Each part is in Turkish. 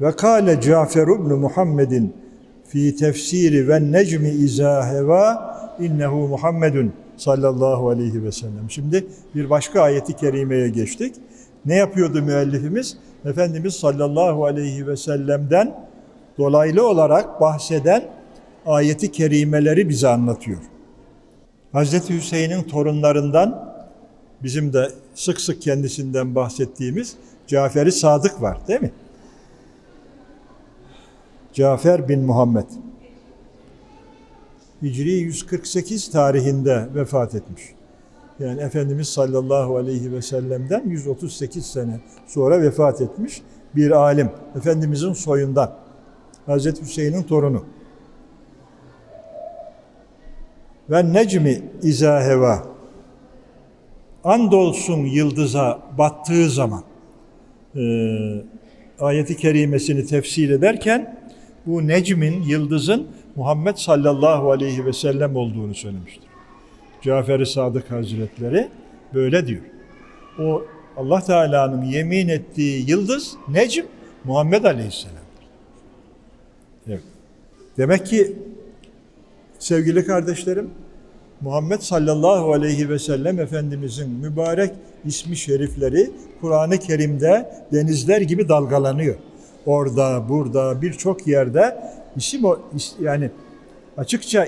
Ve kâle Cafer ibn Muhammedin fi tefsiri ve necmi izâ innehu Muhammedun sallallahu aleyhi ve sellem. Şimdi bir başka ayeti kerimeye geçtik. Ne yapıyordu müellifimiz? Efendimiz sallallahu aleyhi ve sellem'den dolaylı olarak bahseden ayeti kerimeleri bize anlatıyor. Hazreti Hüseyin'in torunlarından bizim de sık sık kendisinden bahsettiğimiz Cafer-i Sadık var değil mi? Cafer bin Muhammed. Hicri 148 tarihinde vefat etmiş. Yani Efendimiz sallallahu aleyhi ve sellem'den 138 sene sonra vefat etmiş bir alim. Efendimizin soyundan. Hazreti Hüseyin'in torunu. Ve necmi izâ heva. Andolsun yıldıza battığı zaman e, ayeti kerimesini tefsir ederken bu necmin, yıldızın Muhammed sallallahu aleyhi ve sellem olduğunu söylemiştir. Cafer-i Sadık Hazretleri böyle diyor. O Allah Teala'nın yemin ettiği yıldız necm Muhammed Aleyhisselam'dır. Evet. Demek ki sevgili kardeşlerim Muhammed sallallahu aleyhi ve sellem Efendimizin mübarek ismi şerifleri Kur'an-ı Kerim'de denizler gibi dalgalanıyor. Orada, burada, birçok yerde isim o- yani açıkça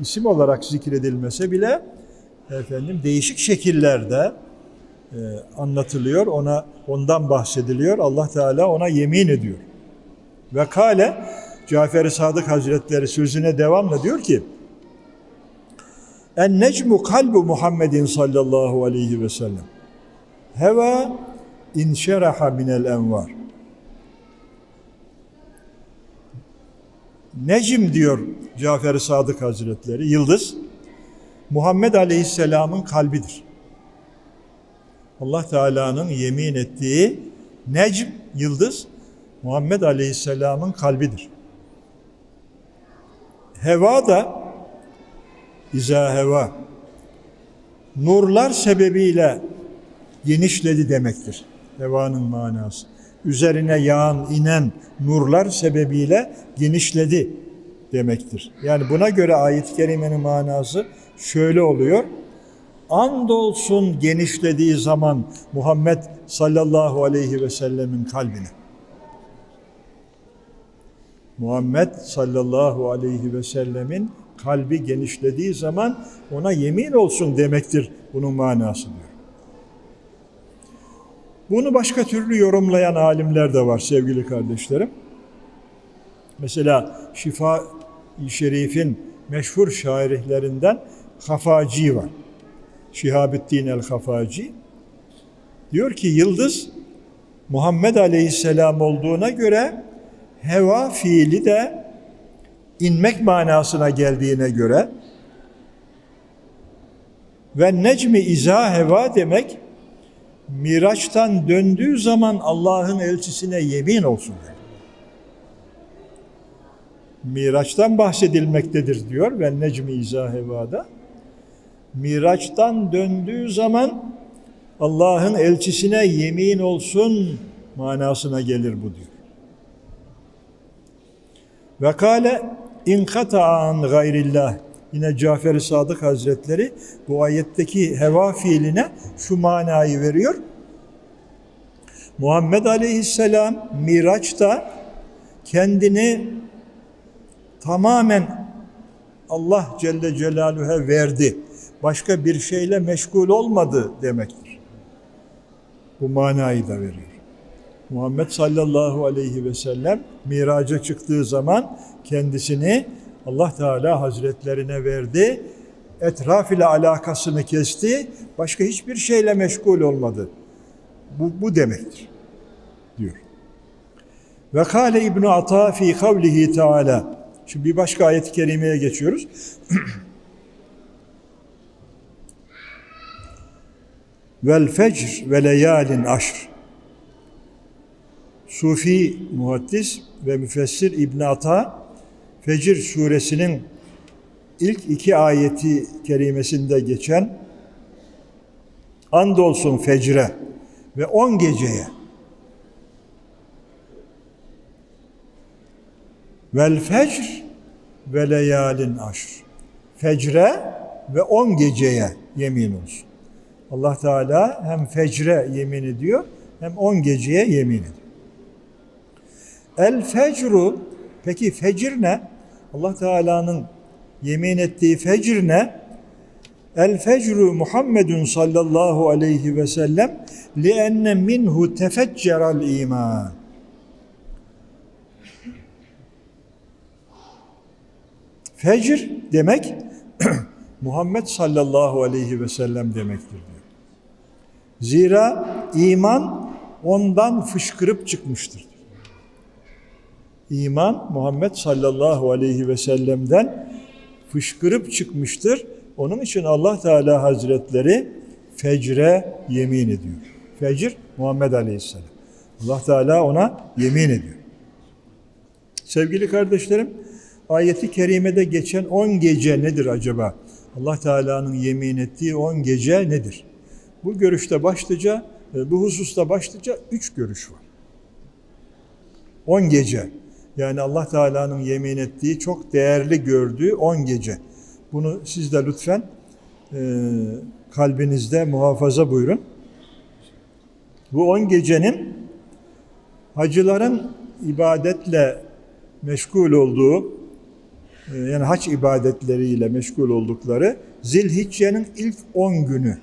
isim olarak zikredilmese bile efendim değişik şekillerde e, anlatılıyor. Ona ondan bahsediliyor. Allah Teala ona yemin ediyor. Ve kale Cafer-i Sadık Hazretleri sözüne devamla diyor ki En necmu kalbu Muhammedin sallallahu aleyhi ve sellem. Heva inşeraha minel envar. Necim diyor Cafer-i Sadık Hazretleri, yıldız Muhammed Aleyhisselam'ın kalbidir. Allah Teala'nın yemin ettiği necm, yıldız Muhammed Aleyhisselam'ın kalbidir. Heva da İza heva nurlar sebebiyle genişledi demektir. Hevanın manası. Üzerine yağan, inen nurlar sebebiyle genişledi demektir. Yani buna göre ayet-i kerimenin manası şöyle oluyor. Andolsun genişlediği zaman Muhammed sallallahu aleyhi ve sellemin kalbine. Muhammed sallallahu aleyhi ve sellemin kalbi genişlediği zaman ona yemin olsun demektir bunun manası diyor. Bunu başka türlü yorumlayan alimler de var sevgili kardeşlerim. Mesela Şifa-i Şerif'in meşhur şairlerinden Hafaci var. Şihabüddin el-Hafaci. Diyor ki yıldız Muhammed Aleyhisselam olduğuna göre heva fiili de inmek manasına geldiğine göre ve necmi izâ heva demek Miraç'tan döndüğü zaman Allah'ın elçisine yemin olsun der. Miraç'tan bahsedilmektedir diyor ve necmi izâ hevada. Miraç'tan döndüğü zaman Allah'ın elçisine yemin olsun manasına gelir bu diyor. Ve kâle inkata'an gayrillah. Yine Cafer-i Sadık Hazretleri bu ayetteki heva fiiline şu manayı veriyor. Muhammed Aleyhisselam Miraç'ta kendini tamamen Allah Celle Celaluhu'ya verdi. Başka bir şeyle meşgul olmadı demektir. Bu manayı da veriyor. Muhammed sallallahu aleyhi ve sellem miraca çıktığı zaman kendisini Allah Teala Hazretlerine verdi. Etraf ile alakasını kesti. Başka hiçbir şeyle meşgul olmadı. Bu, bu demektir. Diyor. Ve kâle İbn-i Ata fi kavlihi Teala. Şimdi bir başka ayet-i kerimeye geçiyoruz. Vel fecr ve leyalin aşr. Sufi muhaddis ve müfessir İbn Ata Fecir suresinin ilk iki ayeti kerimesinde geçen andolsun fecre ve on geceye Vel fecr ve leyalin aşr. Fecre ve on geceye yemin olsun. Allah Teala hem fecre yemin ediyor hem on geceye yemin ediyor. El fecru peki fecir ne? Allah Teala'nın yemin ettiği fecir ne? El fecru Muhammedun sallallahu aleyhi ve sellem li enne minhu tefecceral iman. Fecr demek Muhammed sallallahu aleyhi ve sellem demektir diyor. Zira iman ondan fışkırıp çıkmıştır. İman Muhammed sallallahu aleyhi ve sellem'den fışkırıp çıkmıştır. Onun için Allah Teala Hazretleri fecre yemin ediyor. Fecr Muhammed Aleyhisselam. Allah Teala ona yemin ediyor. Sevgili kardeşlerim, ayeti kerimede geçen 10 gece nedir acaba? Allah Teala'nın yemin ettiği 10 gece nedir? Bu görüşte başlıca, e, bu hususta başlıca 3 görüş var. 10 gece. Yani Allah Teala'nın yemin ettiği çok değerli gördüğü 10 gece. Bunu siz de lütfen e, kalbinizde muhafaza buyurun. Bu 10 gecenin hacıların ibadetle meşgul olduğu, e, yani hac ibadetleriyle meşgul oldukları Zilhicce'nin ilk 10 günü.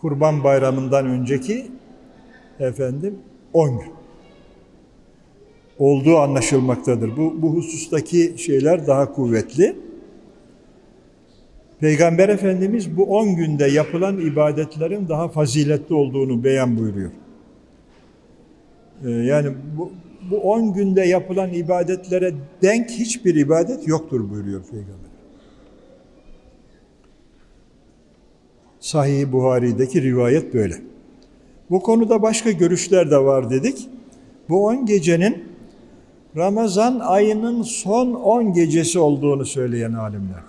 Kurban Bayramı'ndan önceki efendim 10 gün olduğu anlaşılmaktadır. Bu, bu husustaki şeyler daha kuvvetli. Peygamber Efendimiz bu 10 günde yapılan ibadetlerin daha faziletli olduğunu beyan buyuruyor. Ee, yani bu, bu 10 günde yapılan ibadetlere denk hiçbir ibadet yoktur buyuruyor Peygamber. Sahih Buhari'deki rivayet böyle. Bu konuda başka görüşler de var dedik. Bu 10 gecenin Ramazan ayının son 10 gecesi olduğunu söyleyen alimler.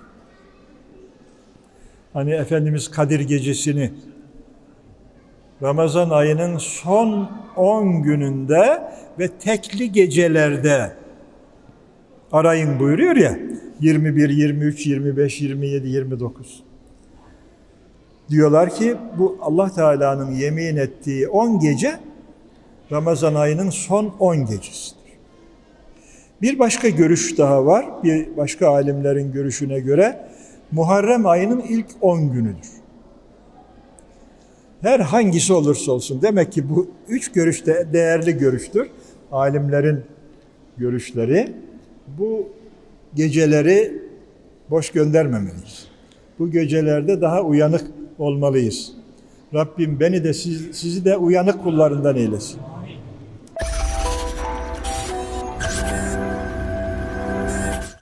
Hani Efendimiz Kadir gecesini Ramazan ayının son 10 gününde ve tekli gecelerde arayın buyuruyor ya 21, 23, 25, 27, 29. Diyorlar ki bu Allah Teala'nın yemin ettiği 10 gece Ramazan ayının son 10 gecesidir. Bir başka görüş daha var. Bir başka alimlerin görüşüne göre Muharrem ayının ilk 10 günüdür. Her hangisi olursa olsun. Demek ki bu üç görüş de değerli görüştür. Alimlerin görüşleri. Bu geceleri boş göndermemeliyiz. Bu gecelerde daha uyanık olmalıyız. Rabbim beni de siz, sizi de uyanık kullarından eylesin.